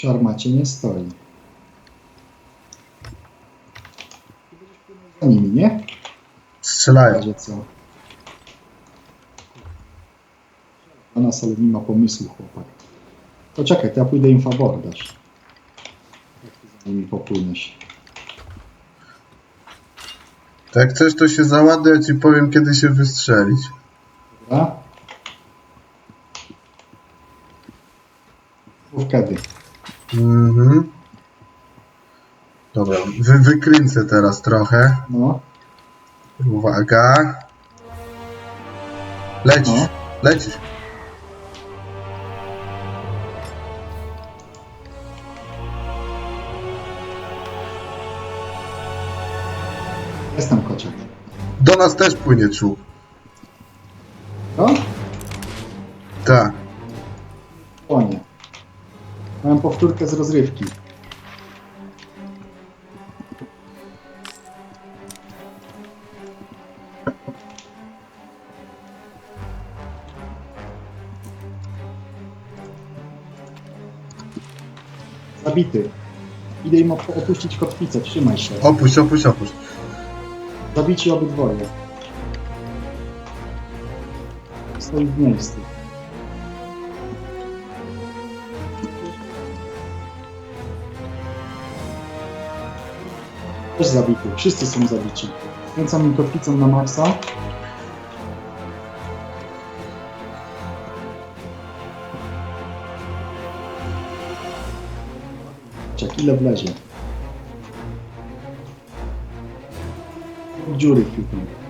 Przy armacie nie stoi. Za nimi, nie? Strzelają. razie co. Na nas, ale nie ma pomysłu, chłopak. To czekaj, to ja pójdę im fabordaż. Jak ty za nimi popłyniesz. To jak chcesz, to się załaduj, ja ci powiem, kiedy się wystrzelić. Dobra? Mów kiedy. Mhm. Dobra, wy, wykręcę teraz trochę. No, Uwaga. Lecisz, No. lecisz. jestem kociak. Do nas też płynie czub. Mam powtórkę z rozrywki. Zabity. Idę im op- opuścić kotwicę, trzymaj się. Opuść, opuść, opuść. Zabici obydwoje. Stoi w miejscu. Też zabity. Wszyscy są zabici. Kręcam mi kotwicą na maksa. Czek, ile wlezie? Dziury chwytną. Dobra,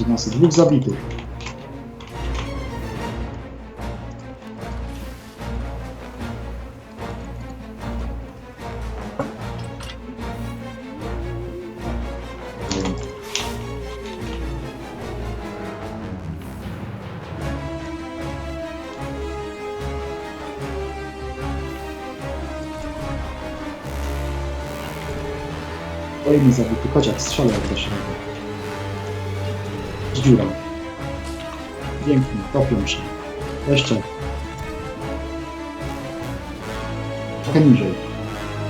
Zobaczcie, nas dwóch zabitych. Kolejny zabity kociak strzela do środka. Dziurą. Pięknie, topią się. Jeszcze. Trochę niżej.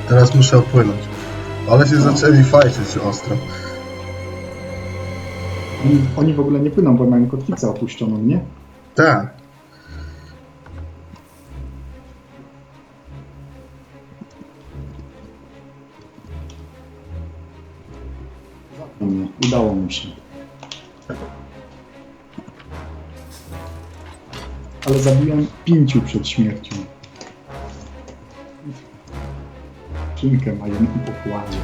Teraz muszę opłynąć. Ale się zaczęli fajczyć ostro. Oni, oni w ogóle nie płyną, bo mają kotwicę opuszczoną, nie? Tak. Udało mi się. Ale zabiłem pięciu przed śmiercią. Kinkę mają na pokładzie.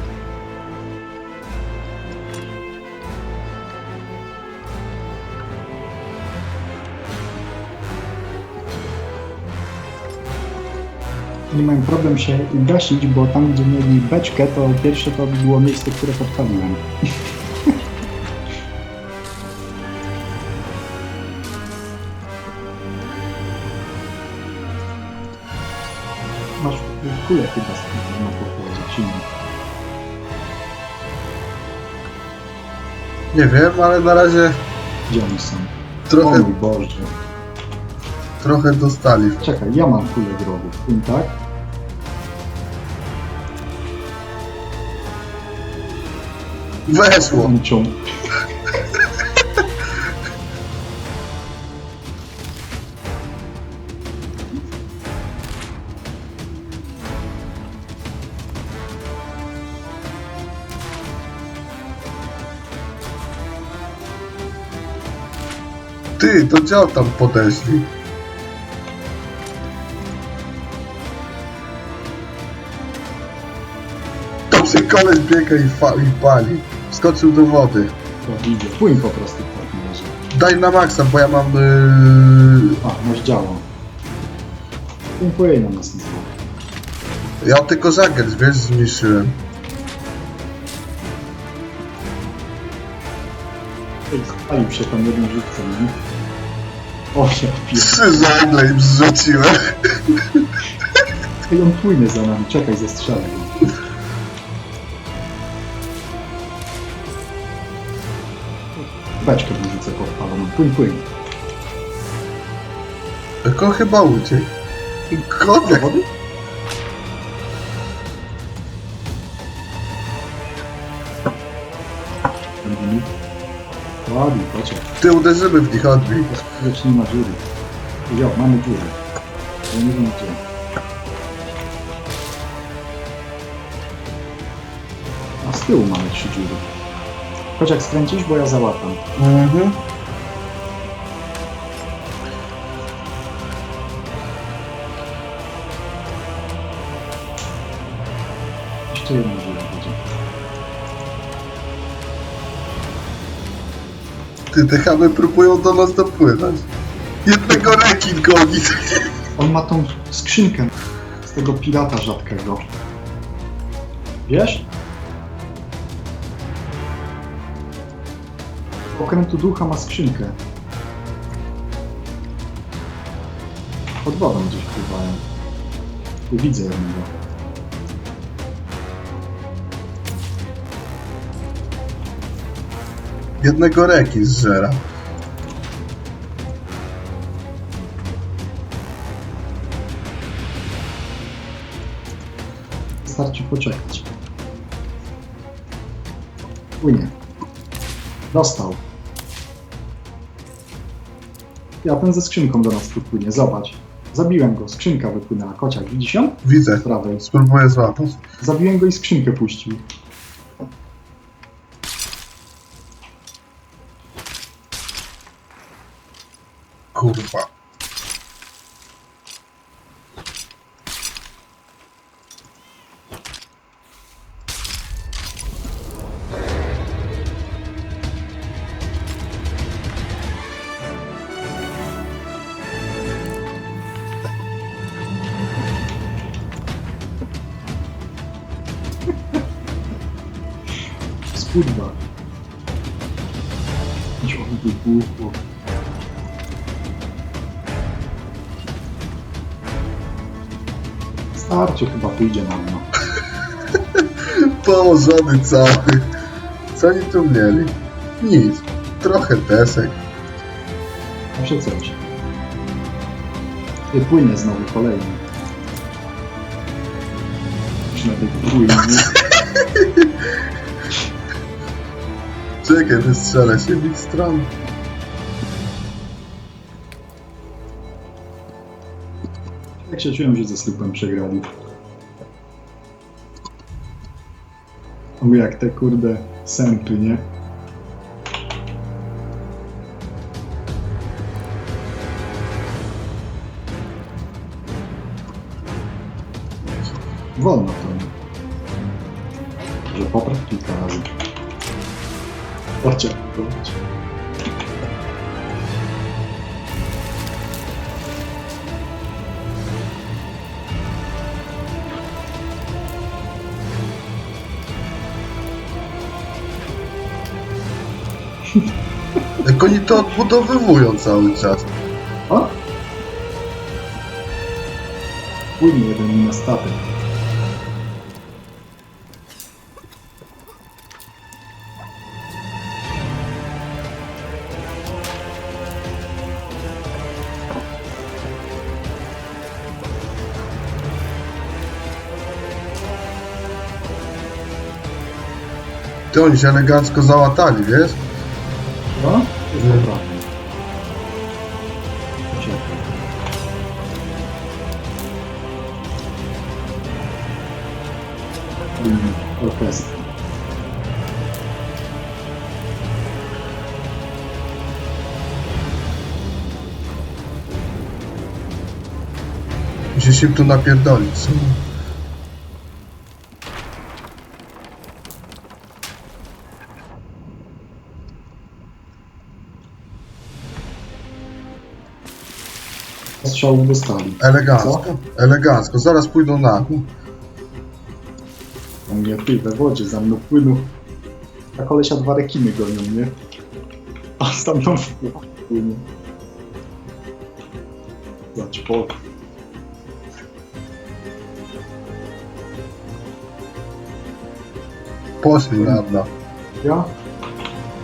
Nie mają problem się ugasić, bo tam gdzie mieli beczkę, to pierwsze to było miejsce, które podpaliłem. kulę chyba z na pokładzie, czy nie? Wiem, ale na razie Gdzie oni są? O trochę, mój Boże. trochę dostali. Czekaj, ja mam kulę wrogów, tym tak? Weszło! Ty, to gdzie tam podeszli? Tam się koleś biega i, fa- i pali. Wskoczył do wody. To widzę. Płyń po prostu w takim razie. Daj na maksa, bo ja mam... Yy... A, masz działo. Płyń płyń na nas nie. Ja tylko żagiel, wiesz, zmniejszyłem. Ej, Palił się tam jeden żywcem, nie? O, się. Trzy żagle im zrzuciłem. Ej, on płynie za nami, czekaj, zestrzelę go. Beczkę wyrzucę podpaloną, płyń, płyń. Tylko chyba uciekł. Kotek. wody? Ładnie, chodźcie. Ty uderzymy w nich, odbij. Lecz nie ma dziury. Jo, mamy dziurę. Ja nie wiem gdzie. A z tyłu mamy trzy dziury. Chodź jak skręcisz, bo ja załatam. Mhm. Jeszcze jedna dziura Ty, te chamy próbują do nas dopłynąć. Jednego rekin goni. On ma tą skrzynkę z tego pirata rzadkiego. Wiesz? Okrętu ducha ma skrzynkę. Pod wodą gdzieś pływają. Widzę jednego. Jednego rekin zżera. Wystarczy poczekać. Płynie. Dostał. Ja ten ze skrzynką do nas tu płynie, zobacz. Zabiłem go, skrzynka wypłynęła. Kociak, widzisz ją? Widzę. Z prawej. Spróbuję złapać. Zabiłem go i skrzynkę puścił. Kurwa. Спудьба. Чего ты глухо? Starcie chyba pójdzie na dno. Położony cały. Co oni tu mieli? Nic. Trochę desek. Zawsze coś. Ty płynie znowu kolejny. Przynajmniej płynie. Czekaj, wystrzelę się w ich stronę. Jak się że ze slipem przegrali. O, jak te kurde sępy, nie? Wolno to. Że popraw kilka razy. Chodźcie, chodźcie. Jak oni to odbudowywują cały czas. O! Płynie jeden na statek. Ty oni się elegancko załatali, wiesz? No, jest poprawnie. Czekaj. Mm, Orkiestra. Musisz tu napierdolić. Co? Strzałów dostali. Elegancko. Elegancko. Zaraz pójdą na dół. On mnie ty we wodzie za mną płyną. A kolesia dwa rekiny gonią, nie? A z tam ją wpłynie. Zobacz, po... Poszli na dno. Ja?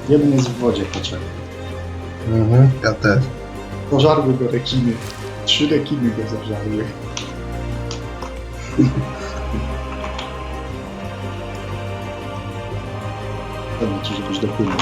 Jeden jest w wodzie, poczekaj. Mhm, ja też. Zażarły go rekiny. Trzy rekiny go zażarły. To znaczy, żebyś dopłynął.